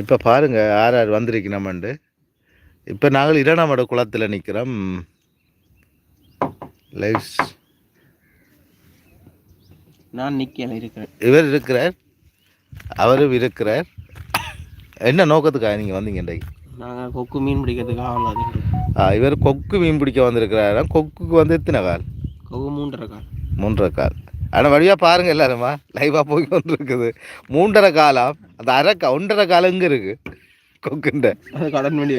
இப்போ பாருங்க யார் யார் வந்திருக்கணுமெண்டு இப்போ நாங்கள் இரணமட குளத்தில் நிற்கிறோம் லைவ்ஸ். நான் நிக்கல இருக்கிறேன். இவர் இருக்கிறார். அவரும் இருக்கிறார். என்ன நோக்கத்துக்காக நீங்கள் வந்தீங்க இன்றைக்கு? நாங்கள் கொக்கு மீன் பிடிக்கிறதுக்கு ஆகலாம் ஆ, இவர் கொக்கு மீன் பிடிக்க வந்திருக்கிறாராம். கொக்குக்கு வந்து எத்தனை கால்? கொக்கு மூன்றரை கால். மூன்றரை கால். ஆனால் வழியாக பாருங்க எல்லாருமா. லைவாக போய் கொண்டிருக்குது. மூன்றரை காலம் அந்த அரை ஒன்றரை காலம் இங்கே இருக்கு? கொக்குண்ட கடன் பண்ணி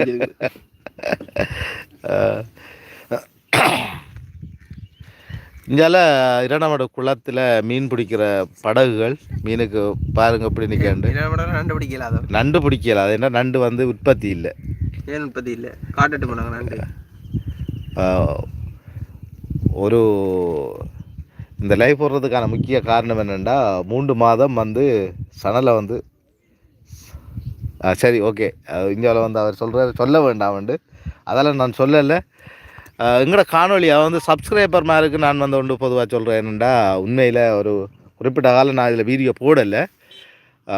இங்கால இரணமட குளத்தில் மீன் பிடிக்கிற படகுகள் மீனுக்கு பாருங்க இப்படி நிற்காண்டு நண்டு பிடிக்கல அதை. நண்டு பிடிக்கல. அது என்ன நண்டு வந்து உற்பத்தி இல்லை. ஏன் உற்பத்தி இல்லை? காட்டுட்டு போனாங்க நண்டு. ஒரு இந்த லைவ் போடுறதுக்கான முக்கிய காரணம் என்னென்னா மூன்று மாதம் வந்து சணலை வந்து ஆ, சரி ஓகே இந்தியாவில் வந்து அவர் சொல்கிறார் சொல்ல வேண்டாம் வந்து அதெல்லாம் நான் சொல்லலை. எங்களோட காணொலியை வந்து சப்ஸ்கிரைபர் மாதிரி நான் வந்து ஒன்று பொதுவாக சொல்கிறேன் என்னென்னா உண்மையில் ஒரு குறிப்பிட்ட காலம் நான் இதில் வீடியோ போடலை.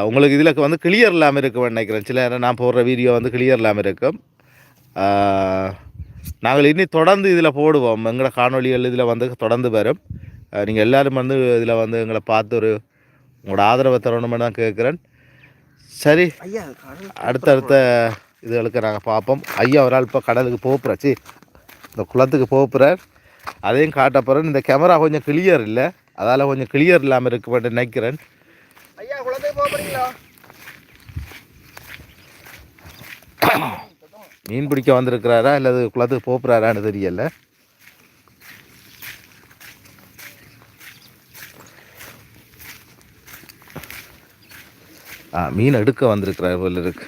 உங்களுக்கு இதில் வந்து கிளியர் இல்லாமல் இருக்கும் நினைக்கிறேன். சில நேரம் நான் போடுற வீடியோ வந்து கிளியர் இல்லாமல் இருக்கும். நாங்கள் இனி தொடர்ந்து இதில் போடுவோம். எங்களோட காணொலிகள் இதில் வந்து தொடர்ந்து வரும். நீங்கள் எல்லோரும் வந்து இதில் வந்து எங்களை பார்த்து ஒரு உங்களோட ஆதரவை தரணும்னு தான் கேட்குறேன் சரி அடுத்தடுத்த இதுகளுக்கு நாங்கள் பார்ப்போம். ஐயா ஒரு ஆள் இப்போ கடலுக்கு போகிறாச்சு இந்த குளத்துக்கு போகிறார் அதையும் காட்ட போகிறேன் இந்த கேமரா கொஞ்சம் கிளியர் இல்லை. அதால் கொஞ்சம் கிளியர் இல்லாமல் இருக்க மாட்டேன் நினைக்கிறேன். ஐயா குளத்துக்கு மீன் பிடிக்க வந்திருக்கிறாரா அல்லது குளத்துக்கு போகிறாரான்னு தெரியல. மீன் எடுக்க வந்திருக்கிறார் போல இருக்கு.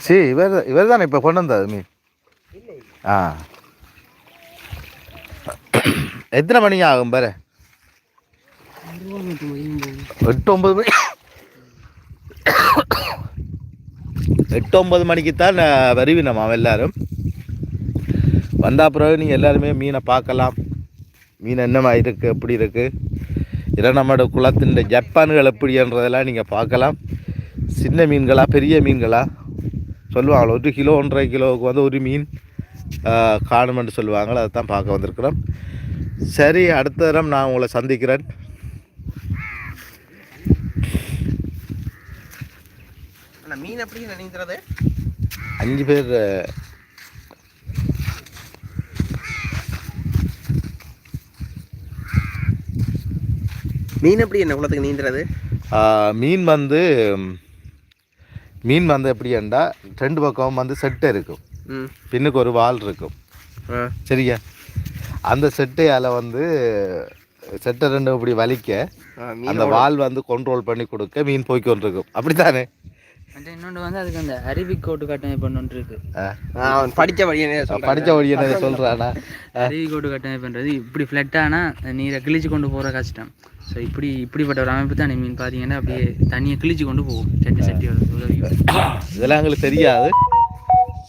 சரி இவர் இவர் தானே இப்போ கொண்டு வந்தார் மீன்? ஆ. எத்தனை மணிக்கு ஆகும் பாரு? எட்டு ஒன்பது மணி. எட்டு ஒன்பது மணிக்கு தான் வருவினோம் அவன் எல்லாரும். வந்தால் பிறகு நீங்கள் எல்லாருமே மீனை பார்க்கலாம். மீன் என்னமா இருக்குது எப்படி இருக்குது இல்லை நம்மளோட குளத்தின் ஜப்பான்கள் எப்படின்றதெல்லாம் நீங்கள் பார்க்கலாம். சின்ன மீன்களா பெரிய மீன்களா? சொல்லுவாங்களோ ஒரு கிலோ ஒன்றரை கிலோவுக்கு வந்து ஒரு மீன் காணுமென்று சொல்லுவாங்களோ அதை தான் பார்க்க வந்திருக்கிறோம். சரி அடுத்த தரம் நான் உங்களை சந்திக்கிறேன். மீன் எப்படி நினைக்கிறது? அஞ்சு பேர் மீன் எப்படி என்ன குளத்துக்கு நீந்துறது? மீன் வந்து மீன் வந்து எப்படின்னா ரெண்டு பக்கம் வந்து செட்டை இருக்கும். பின்னுக்கு ஒரு வால் இருக்கும். சரியா அந்த செட்டையால் வந்து செட்டை ரெண்டும் இப்படி வலிக்க அந்த வால் வந்து கண்ட்ரோல் பண்ணி கொடுக்க மீன் போய் கொண்டிருக்கும் அப்படித்தானே? இன்னொன்று வந்து அதுக்கு அந்த அருவிக்கோட்டு கட்டமைப்பு ஒன்று இருக்கு. அவன் படித்த வழியே சொல்கிறேன் படித்த வழி என்ன சொல்கிறானா அருவிக்கோட்டு கட்டமைப்புன்றது இப்படி ஃப்ளட்டானா நீரை கிழிச்சு கொண்டு போகிற கஷ்டம். ஸோ இப்படி இப்படிப்பட்ட ஒரு அமைப்பு தான் மீன் பார்த்தீங்கன்னா அப்படியே தண்ணியை கிழிச்சு கொண்டு போகும். செட்டி செட்டியோட உதவி. இதெல்லாம் எங்களுக்கு தெரியாது.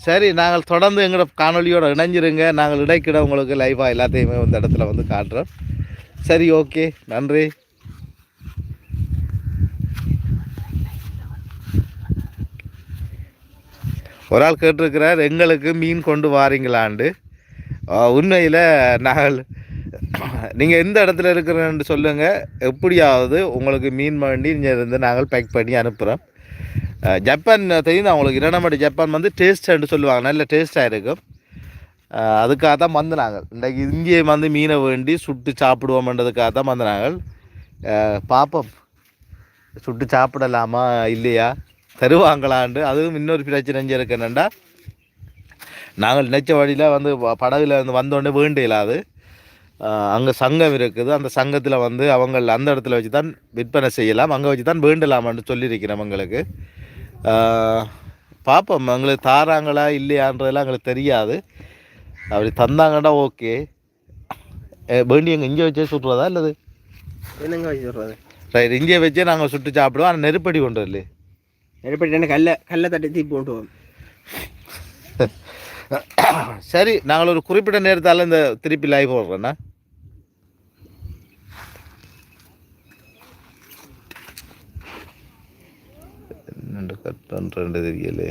சரி நாங்கள் தொடர்ந்து எங்களோட காணொலியோட இணைஞ்சிருங்க. நாங்கள் இடைக்கிட உங்களுக்கு லைவாக எல்லாத்தையுமே இந்த இடத்துல வந்து காட்டுறோம். சரி ஓகே நன்றி. ஒரு ஆள் கேட்டிருக்கிறார் எங்களுக்கு மீன் கொண்டு வாரீங்களாண்டு. உண்மையில் நாங்கள் நீங்கள் எந்த இடத்துல இருக்கிறேன்னு சொல்லுங்கள் எப்படியாவது உங்களுக்கு மீன் வண்டி இங்கே இருந்து நாங்கள் பேக் பண்ணி அனுப்புகிறோம் ஜப்பான் தெரியும் அவங்களுக்கு இரணமடி ஜப்பான் வந்து டேஸ்ட்டுன்னு சொல்லுவாங்க. நல்ல டேஸ்ட்டாக இருக்கும். அதுக்காக தான் வந்து நாங்கள். இன்றைக்கு இங்கேயே வந்து மீனை வேண்டி சுட்டு சாப்பிடுவோம்ன்றதுக்காக தான் வந்து நாங்கள். பார்ப்போம். சுட்டு சாப்பிடலாமா இல்லையா? தருவாங்களாண்டு. அதுவும் இன்னொரு பிரச்சனை இங்கே இருக்கு என்னென்னா நாங்கள் நினைச்ச வழியில் வந்து படகுல வந்து வந்தோடனே வேண்ட இயலாது அங்கே சங்கம் இருக்குது. அந்த சங்கத்தில் வந்து அவங்க அந்த இடத்துல வச்சு தான் விற்பனை செய்யலாம். அங்கே வச்சு தான் வேண்டலாமான்னு சொல்லியிருக்கிறோம் எங்களுக்கு. பார்ப்போம் எங்களுக்கு தாராங்களா இல்லையான்றதெல்லாம் எங்களுக்கு தெரியாது. அப்படி தந்தாங்கன்னா ஓகே. வேண்டி எங்கே இங்கே வச்சே சுடுறதா இல்லது? என்னங்க வச்சு சொல்கிறது ரைட் இங்கே வச்சே நாங்கள் சுட்டு சாப்பிடுவோம். ஆனால் நெருப்படி கொண்டு வரல நெருப்படி கல்ல கல்லை தட்டி தீ போட்டுவோம் சரி நாங்கள் ஒரு குறிப்பிட்ட நேரத்தால் இந்த திருப்பி லைவ் போடுறோண்ணா என்னண்டு கட் பண்ணுறேன் தெரியலே.